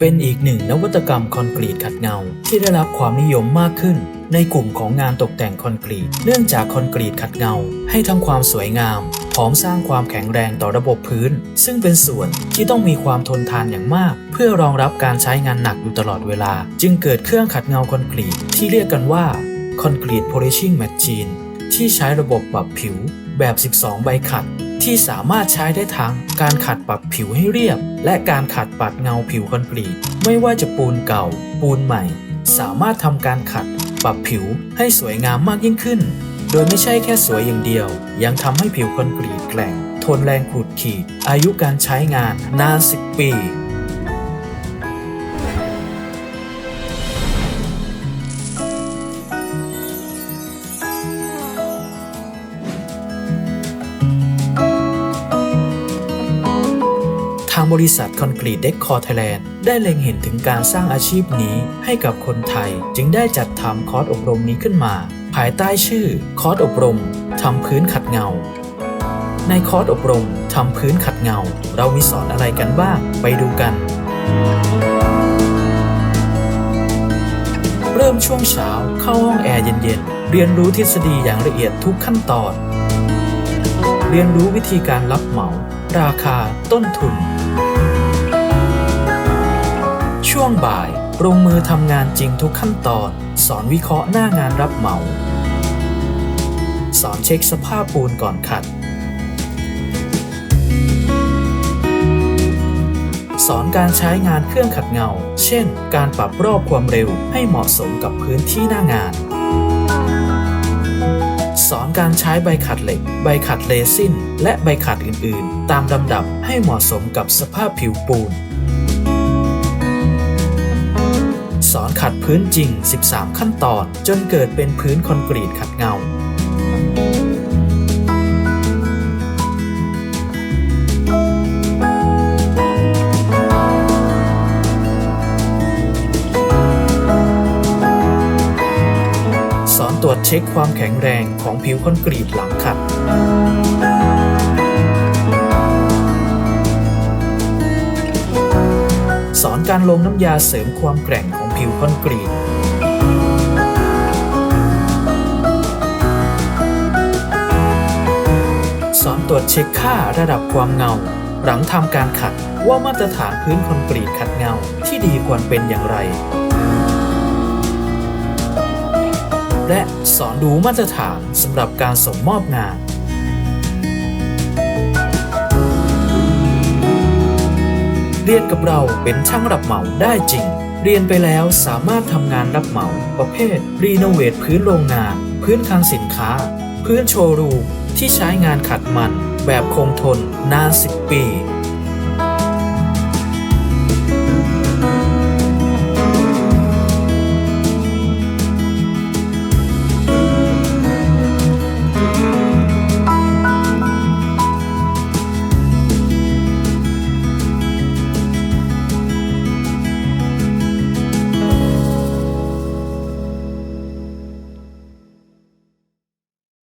เป็นอีกหนึ่งนวัตกรรมคอนกรีตขัดเงา ที่ได้รับความนิยมมากขึ้น ในกลุ่มของงานตกแต่งคอนกรีต เนื่องจากคอนกรีตขัดเงา ให้ทั้งความสวยงาม พร้อมสร้างความแข็งแรงต่อระบบพื้น ซึ่งเป็นส่วนที่ต้องมีความทนทานอย่างมาก เพื่อรองรับการใช้งานหนักอยู่ตลอดเวลา จึงเกิดเครื่องขัดเงาคอนกรีต ที่เรียกกันว่าคอนกรีต polishing machine ที่ใช้ระบบปรับผิว แบบ 12 ใบขัด ที่สามารถใช้ได้ทั้งการขัดปรับผิวให้เรียบ และการขัดปัดเงาผิวคอนกรีต ไม่ว่าจะปูนเก่า ปูนใหม่ สามารถทำการขัดปรับผิวให้สวยงามมากยิ่งขึ้น โดยไม่ใช่แค่สวยอย่างเดียว ยังทำให้ผิวคอนกรีตแกร่ง ทนแรงขูดขีด อายุการใช้งานนาน10 ปีางบริษัทคอนกรีตเด็กคอร์ไทยแลนด์ได้เล็งเห็นถึงการสร้างอาชีพนี้ให้กับคนไทย จึงได้จัดทำคอร์สอบรมนี้ขึ้นมา ภายใต้ชื่อคอร์สอบรมทำพื้นขัดเงา ในคอร์สอบรมทำพื้นขัดเงา เรามีสอนอะไรกันบ้างไปดูกัน เริ่มช่วงเช้าเข้าห้องแอร์เย็นๆ เรียนรู้ทฤษฎีอย่างละเอียดทุกขั้นตอน เรียนรู้วิธีการรับเหมา ราคาต้นทุน ช่วงบ่ายลงมือทำงานจริงทุกขั้นตอน สอนวิเคราะห์หน้างานรับเหมา สอนเช็คสภาพปูนก่อนขัด สอนการใช้งานเครื่องขัดเงา เช่น การปรับรอบความเร็วให้เหมาะสมกับพื้นที่หน้างาน สอนการใช้ใบขัดเหล็ก ใบขัดเรซินและใบขัดอื่นๆ ตามลำดับให้เหมาะสมกับสภาพผิวปูน สอนขัดพื้นจริง 13 ขั้นตอน จนเกิดเป็นพื้นคอนกรีตขัดเงา รวจเช็คความแข็งแรงของผิวคอนกรีตหลังขัด สอนการลงน้ำยาเสริมความแกร่งของผิวคอนกรีต สอนตรวจเช็คค่าระดับความเงา หลังทำการขัดว่ามาตรฐานพื้นคอนกรีตขัดเงาที่ดีควรเป็นอย่างไร และสอนดูมาตรฐานสำหรับการส่งมอบงาน เรียนกับเราเป็นช่างรับเหมาได้จริง เรียนไปแล้วสามารถทำงานรับเหมา ประเภท รีโนเวทพื้นโรงงาน พื้นคลังสินค้า พื้นโชว์รูมที่ใช้งานขัดมัน แบบคงทนนาน 10 ปี